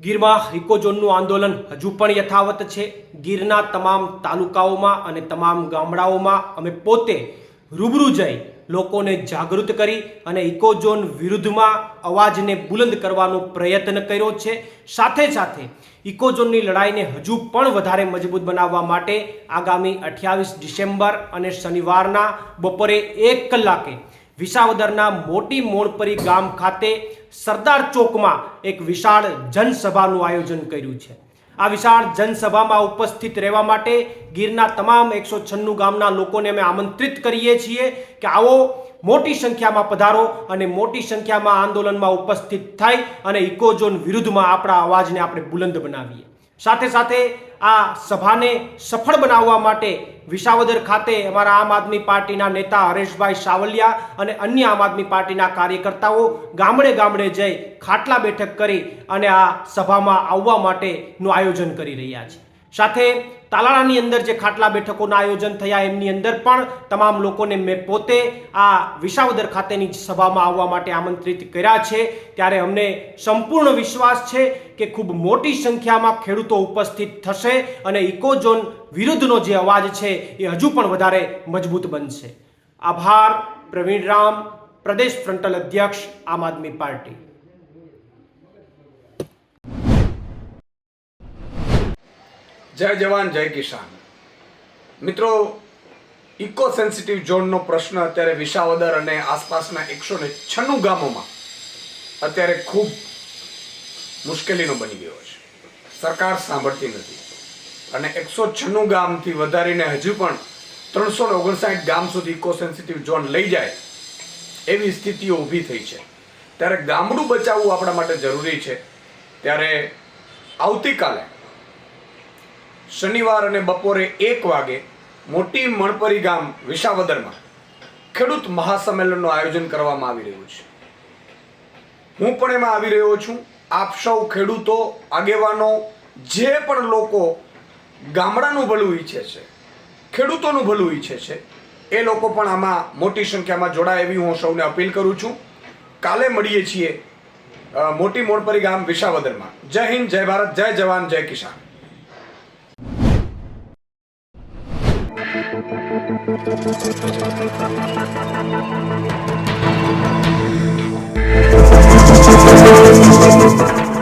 ગીરમાં ઇકોઝોનનું આંદોલન હજુ પણ યથાવત છે. ગીરના તમામ તાલુકાઓમાં અને તમામ ગામડાઓમાં અમે પોતે રૂબરૂ જઈ લોકોને જાગૃત કરી અને ઇકોઝોન વિરુદ્ધમાં અવાજને બુલંદ કરવાનો પ્રયત્ન કર્યો છે. સાથે સાથે ઇકોઝોનની લડાઈને હજુ પણ વધારે મજબૂત બનાવવા માટે આગામી અઠ્યાવીસ ડિસેમ્બર અને શનિવારના બપોરે એક કલાકે વિસાવદરના મોટી મોણપરી ગામ ખાતે સરદાર ચોકમાં એક વિશાળ જનસભાનું આયોજન કર્યું છે. આ વિશાળ જનસભામાં ઉપસ્થિત રહેવા માટે ગીરના તમામ એકસો છન્નું ગામના લોકોને અમે આમંત્રિત કરીએ છીએ કે આવો મોટી સંખ્યામાં પધારો અને મોટી સંખ્યામાં આંદોલનમાં ઉપસ્થિત થાય અને ઇકોઝોન વિરુદ્ધમાં આપણા અવાજને આપણે બુલંદ બનાવીએ. સાથે સાથે આ સભાને સફળ બનાવવા માટે વિસાવદર ખાતે અમારા આમ આદમી પાર્ટીના નેતા હરેશભાઈ સાવલિયા અને અન્ય આમ આદમી પાર્ટીના કાર્યકર્તાઓ ગામડે ગામડે જઈ ખાટલા બેઠક કરી અને આ સભામાં આવવા માટેનું આયોજન કરી રહ્યા છે. સાથે તાલાળાની અંદર જે ખાટલા બેઠકોના આયોજન થયા, એમની અંદર પણ તમામ લોકોને મેં પોતે આ વિસાવદર ખાતેની સભામાં આવવા માટે આમંત્રિત કર્યા છે. ત્યારે અમને સંપૂર્ણ વિશ્વાસ છે કે ખૂબ મોટી સંખ્યામાં ખેડૂતો ઉપસ્થિત થશે અને ઇકોઝોન વિરુદ્ધનો જે અવાજ છે એ હજુ પણ વધારે મજબૂત બનશે. આભાર, પ્રવીણ રામ, પ્રદેશ ફ્રન્ટલ અધ્યક્ષ, આમ આદમી પાર્ટી. જય જવાન, જય કિસાન. મિત્રો ઇકો સેન્સિટિવ ઝોનનો પ્રશ્ન અત્યારે વિસાવદર અને આસપાસના એકસો ને છન્નું ગામોમાં અત્યારે ખૂબ મુશ્કેલીનો બની ગયો છે. સરકાર સાંભળતી નથી. અને એકસો છન્નું ગામથી વધારીને હજુ પણ ત્રણસો ને ઓગણસાઠ ગામ સુધી ઇકો સેન્સિટિવ ઝોન લઈ જાય એવી સ્થિતિઓ ઊભી થઈ છે. ત્યારે ગામડું બચાવવું આપણા માટે જરૂરી છે. ત્યારે આવતીકાલે શનિવાર અને બપોરે એક વાગે મોટી મણપરી ગામ વિસાવદરમાં ખેડૂત મહાસંમેલનનું આયોજન કરવામાં આવી રહ્યું છે. હું પણ એમાં આવી રહ્યો છું. આપ સૌ ખેડૂતો, આગેવાનો, જે પણ લોકો ગામડાનું ભલું ઈચ્છે છે, ખેડૂતોનું ભલું ઈચ્છે છે, એ લોકો પણ આમાં મોટી સંખ્યામાં જોડાય એવી હું સૌને અપીલ કરું છું. કાલે મળીએ છીએ મોટી મોણપરી ગામ વિસાવદરમાં. જય હિન્દ, જય ભારત, જય જવાન, જય કિસાન. Thank you.